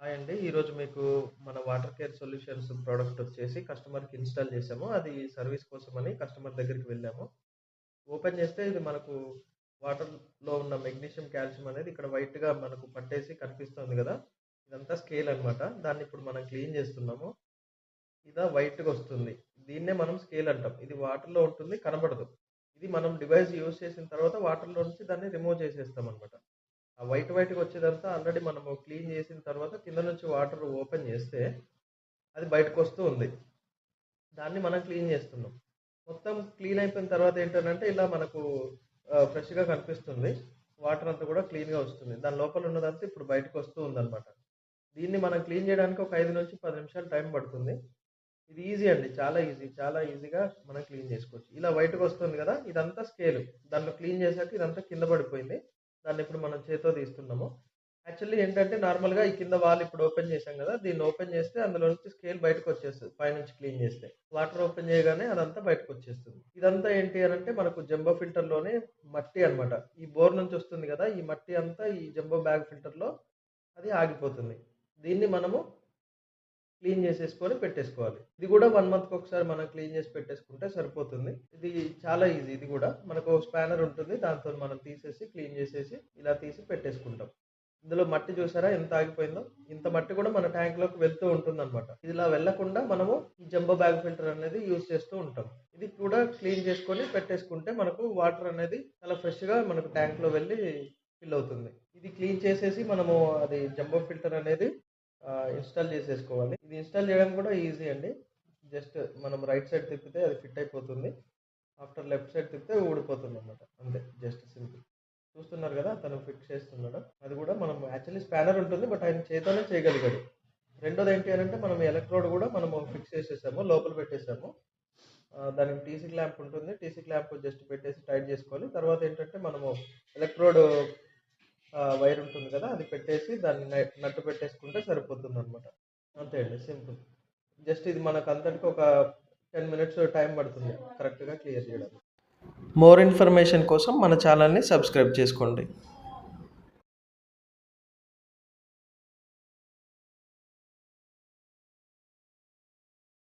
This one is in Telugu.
హాయ్ అండి. ఈరోజు మీకు మన వాటర్ కేర్ సొల్యూషన్స్ ప్రోడక్ట్ వచ్చేసి కస్టమర్‌కి ఇన్‌స్టాల్ చేసాము. అది సర్వీస్ కోసమని కస్టమర్ దగ్గరికి వెళ్ళాము. ఓపెన్ చేస్తే ఇది మనకు వాటర్‌లో ఉన్న మెగ్నీషియం, కాల్షియం అనేది ఇక్కడ వైట్‌గా మనకు పట్టేసి కనిపిస్తుంది కదా ఇదంతా స్కేల్ అనమాట దాన్ని ఇప్పుడు మనం క్లీన్ చేస్తున్నాము. ఇదా వైట్‌గా వస్తుంది. దీన్నే మనం స్కేల్ అంటాం. ఇది వాటర్‌లో ఉంటుంది కనబడదు. ఇది మనం డివైస్ యూజ్ చేసిన తర్వాత వాటర్‌లో నుంచి దాన్ని రిమూవ్ చేసేస్తాం అనమాట ఆ వైట్ వైట్‌గా తర్వాత ఆల్రెడీ మనము క్లీన్ చేసిన తర్వాత కింద నుంచి వాటర్ ఓపెన్ చేస్తే అది బయటకొస్తూ ఉంది. దాన్ని మనం క్లీన్ చేస్తున్నాం. మొత్తం క్లీన్ అయిపోయిన తర్వాత ఏంటంటే ఇలా మనకు ఫ్రెష్‌గా కనిపిస్తుంది. వాటర్ అంతా కూడా క్లీన్‌గా వస్తుంది. దాని లోపల ఉన్నదంతా ఇప్పుడు బయటకొస్తూ ఉందన్నమాట. దీన్ని మనం క్లీన్ చేయడానికి ఒక 5-10 నిమిషాలు టైం పడుతుంది. ఇది ఈజీ అండి. చాలా ఈజీ. చాలా ఈజీగా మనం క్లీన్ చేసుకోవచ్చు. ఇలా బయటకు వస్తుంది కదా ఇదంతా స్కేలు. దాన్ని క్లీన్ చేశాక ఇదంతా కింద పడిపోయింది. దాన్ని ఇప్పుడు మనం చేతితో తీస్తున్నాము. యాక్చువల్లీ ఏంటంటే నార్మల్‌గా ఈ కింద వాల్ ఇప్పుడు ఓపెన్ చేశాం కదా దీన్ని ఓపెన్ చేస్తే అందులో నుంచి స్కేల్ బయటకొచ్చేస్తది. పైనుంచి క్లీన్ చేస్తే. వాటర్ ఓపెన్ చేయగానే అదంతా బయటకొచ్చేస్తుంది. ఇదంతా ఏంటి అని అంటే మనకు జంబో ఫిల్టర్‌లోనే మట్టి అన్నమాట. ఈ బోర్ నుంచి వస్తుంది కదా ఈ మట్టి అంతా ఈ జంబో బ్యాగ్ ఫిల్టర్‌లో అది ఆగిపోతుంది. దీన్ని మనము క్లీన్ చేసేసుకొని పెట్టేసుకోవాలి. ఇది కూడా వన్ మంత్‌కి ఒకసారి మనం క్లీన్ చేసి పెట్టేసుకుంటే సరిపోతుంది. ఇది చాలా ఈజీ ఇది కూడా మనకు స్పానర్ ఉంటుంది. దాంతోని మనం తీసేసి క్లీన్ చేసేసి ఇలా తీసి పెట్టేసుకుంటాం. ఇందులో మట్టి చూసారా ఎంత ఆగిపోయిందో? ఇంత మట్టి కూడా మన ట్యాంక్‌లోకి వెళ్తూ ఉంటుంది అనమాట ఇలా వెళ్ళకుండా మనము ఈ జంబో బ్యాగ్ ఫిల్టర్ అనేది యూజ్ చేస్తూ ఉంటాం. ఇది కూడా క్లీన్ చేసుకొని పెట్టేసుకుంటే మనకు వాటర్ అనేది చాలా ఫ్రెష్‌గా మనకు ట్యాంక్‌లో వెళ్ళి ఫిల్ అవుతుంది. ఇది క్లీన్ చేసేసి మనము అది జంబో ఫిల్టర్ అనేది ఇన్‌స్టాల్ చేసేసుకోవాలి. ఇది ఇన్‌స్టాల్ చేయడం కూడా ఈజీ అండి. జస్ట్ మనం రైట్ సైడ్ తిప్పితే అది ఫిట్ అయిపోతుంది. ఆఫ్టర్ లెఫ్ట్ సైడ్ తిప్పితే ఊడిపోతుందన్నమాట. అంతే జస్ట్ సింపుల్. చూస్తున్నారు కదా తను ఫిక్స్ చేస్తున్నాడు. అది కూడా మనం యాక్చువల్లీ స్పానర్ ఉంటుంది. బట్ ఆయన చేత్తోనే చేయగలిగాడు. రెండోది ఏంటి అనంటే మనం ఎలక్ట్రోడ్ కూడా మనము ఫిక్స్ చేసేసాము. లోపల పెట్టేసాము. దానికి టీసీ క్లాంప్ ఉంటుంది. టీసీ క్లాంప్ జస్ట్ పెట్టేసి టైట్ చేసుకోవాలి. తర్వాత ఏంటంటే మనము ఎలక్ట్రోడ్ వైర్ ఉంటుంది కదా! అది పెట్టేసి దాన్ని నట్టు పెట్టేసుకుంటే సరిపోతుందన్నమాట. అంతే అండి సింపుల్. జస్ట్ ఇది మనకు అంతటికి ఒక 10 మినిట్స్ టైం పడుతుంది కరెక్ట్‌గా క్లియర్ చేయడానికి. మోర్ ఇన్ఫర్మేషన్ కోసం మన ఛానల్ని సబ్స్క్రైబ్ చేసుకోండి.